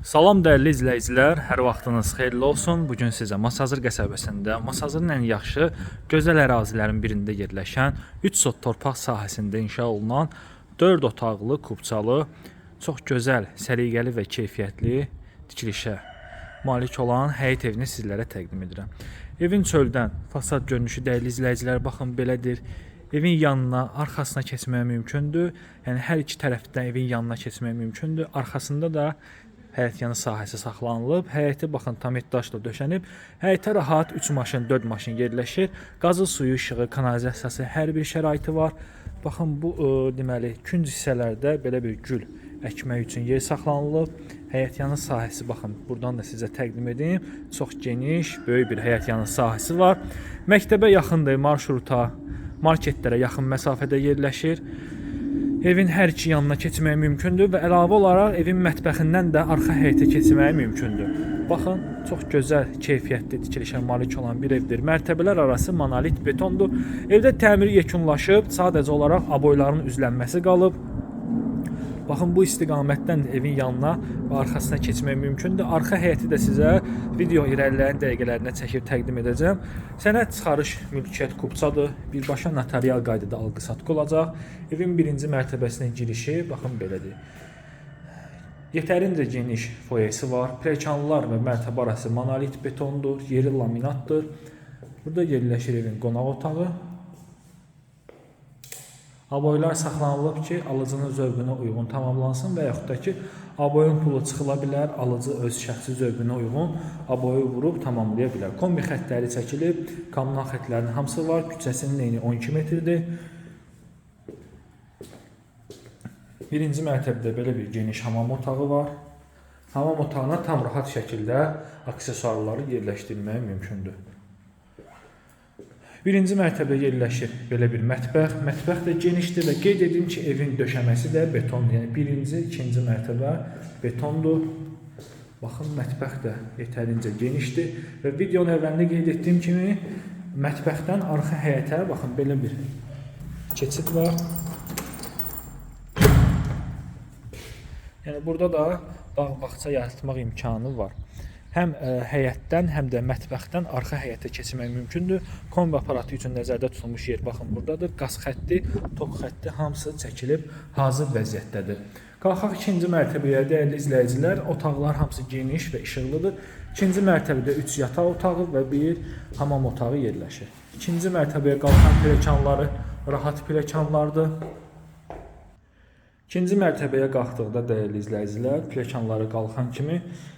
Salam dəyərli izləyicilər, hər vaxtınız xeyirli olsun. Bu gün sizə Masazır qəsəbəsində, Masazırın ən yaxşı gözəl ərazilərin birində yerləşən 3 sot torpaq sahəsində inşa olunan 4 otaqlı, kubçalı, çox gözəl, səliqəli və keyfiyyətli tikilişə malik olan həyət evini sizlərə təqdim edirəm. Evin çöldən fasad görünüşü dəyərli izləyicilər baxın belədir. Evin yanına, arxasına keçmək mümkündür. Yəni hər iki tərəfdən evin yanına keçmək mümkündür. Arxasında da həyət yanı sahəsi saxlanılıb. Həyəti baxın tam daşla döşənib. Həyətə rahat 3 maşın, 4 maşın yerləşir. Qazı suyu, işığı, kanalizasiyası hər bir şəraiti var. Baxın bu ə, deməli künc hissələrdə belə bir gül əkmək üçün yer saxlanılıb. Həyət yanı sahəsi baxın, burdan da sizə təqdim edim. Çox geniş, böyük bir həyət yanı sahəsi var. Məktəbə yaxındır, marşruta, marketlərə yaxın məsafədə yerləşir. Evin hər iki yanına keçmək mümkündür və əlavə olaraq evin mətbəxindən də arxa həyətə keçmək mümkündür. Baxın, çox gözəl, keyfiyyətli tikilişə malik olan bir evdir. Mərtəbələr arası monolit betondur. Evdə təmir yekunlaşıb, sadəcə olaraq aboyların üzlənməsi qalıb. Baxın bu istiqamətdən də evin yanına və arxasına keçmək mümkündür. Arxa həyəti də sizə video irəliləyən dəqiqələrində çəkib təqdim edəcəm. Sənəd çıxarış mülkiyyət kupçadır. Birbaşa notarial qaydada alqı-satqı olacaq. Evin birinci mərtəbəsinə girişi baxın belədir. Yetərincə geniş foyesi var. Pilləkənlər və mərtəbə arası monolit betondur, yeri laminatdır. Burada yerləşir evin qonaq otağı. Aboylar saxlanılıb ki, alıcının zövqünə uyğun tamamlansın və yaxud da ki, aboyun pulu çıxıla bilər, alıcı öz şəxsi zövqünə uyğun aboyu vurub tamamlaya bilər. Kombi xəttləri çəkilib, kommunal xəttlərin hamısı var. Küçəsinin eni 12 metrdir. Birinci mərtəbədə belə bir geniş hamam otağı var. Hamam otağına tam rahat şəkildə aksesuarları yerləşdirmək mümkündür. Birinci mərtəbədə yerləşir belə bir mətbəx. Mətbəx də genişdir və qeyd edim ki, evin döşəməsi də betondur. Yəni birinci, ikinci mərtəbə betondur. Baxın, mətbəx də yetərincə genişdir və videonun əvvəlində qeyd etdiyim kimi mətbəxdən arxa həyətə baxın belə bir keçid var. Yəni burada da bağ-bağça yaratmaq imkanı var. Həm ə, həyətdən, həm də mətbəxdən arxa həyətə keçmək mümkündür. Kombi aparatı üçün nəzərdə tutulmuş yer baxın burdadır. Qaz xətti, tok xətti hamısı çəkilib hazır vəziyyətdədir. Qalxaq ikinci mərtəbəyə dəyərli izləyicilər, otaqlar hamısı geniş və işıqlıdır. İkinci mərtəbədə 3 yataq otağı və bir hamam otağı yerləşir. İkinci mərtəbəyə qalxan pilləkənləri rahat pilləkənlardır. İkinci mərtəbəyə qalxdıqda dəyərli izləyicilər, pilləkənləri qalxan kimi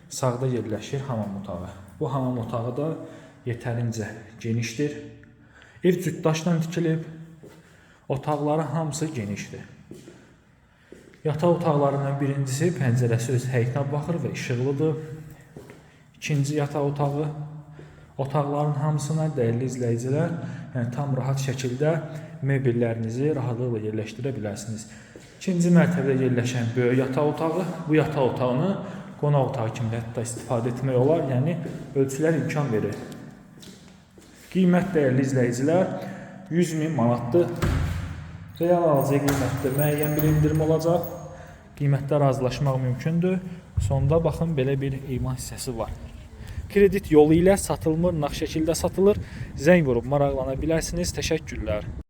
sağda yerləşir hamam otağı. Bu hamam otağı da yetərincə genişdir. Ev cütdaşla tikilib. Otaqları hamısı genişdir. Yataq otaqlarından birincisi pəncərəsi öz həyətinə baxır və işıqlıdır. İkinci yataq otağı otaqların hamısına dəyərli izləyicilər, yəni tam rahat şəkildə mebellərinizi rahatlıqla yerləşdirə bilərsiniz. İkinci mərtəbədə yerləşən böyük yataq otağı, bu yataq otağını qonaq otağı kimi hətta istifadə etmək olar, yəni ölçülər imkan verir. Qiymət dəyərli izləyicilər 100 min manatdır. Real alıcı qiymətdə müəyyən bir endirim olacaq. Qiymətdə razılaşmaq mümkündür. Sonda baxın belə bir emal hissəsi var. Kredit yolu ilə satılmır, nağd şəkildə satılır. Zəng vurub maraqlana bilərsiniz. Təşəkkürlər.